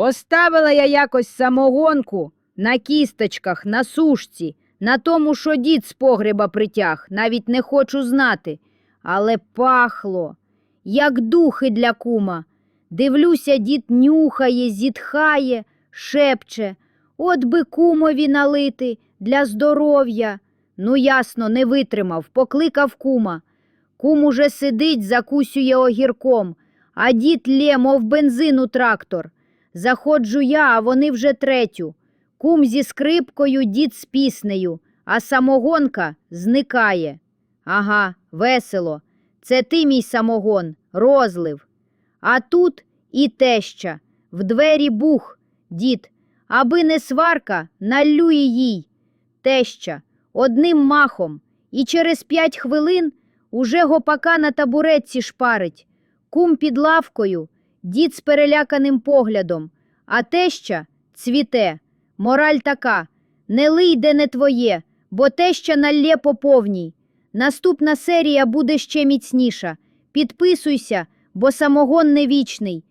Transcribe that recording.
Поставила я якось самогонку на кісточках, на сушці, на тому, що дід з погреба притяг, навіть не хочу знати. Але пахло, як духи для кума. Дивлюся, дід нюхає, зітхає, шепче. От би кумові налити для здоров'я. Ну, ясно, не витримав, покликав кума. Кум уже сидить, закусює огірком, а дід лє, мов бензин у трактор. Заходжу я, а вони вже третю. Кум зі скрипкою, дід з піснею, а самогонка зникає. Ага, весело. Це ти, мій самогон, розлив. А тут і теща. В двері бух, дід. Аби не сварка, наллю і їй. Теща, одним махом, і через п'ять хвилин уже гопака на табуретці шпарить. Кум під лавкою, дід з переляканим поглядом, а теща цвіте. Мораль така: не лий, де не твоє, бо теща налє по повній. Наступна серія буде ще міцніша. Підписуйся, бо самогон не вічний.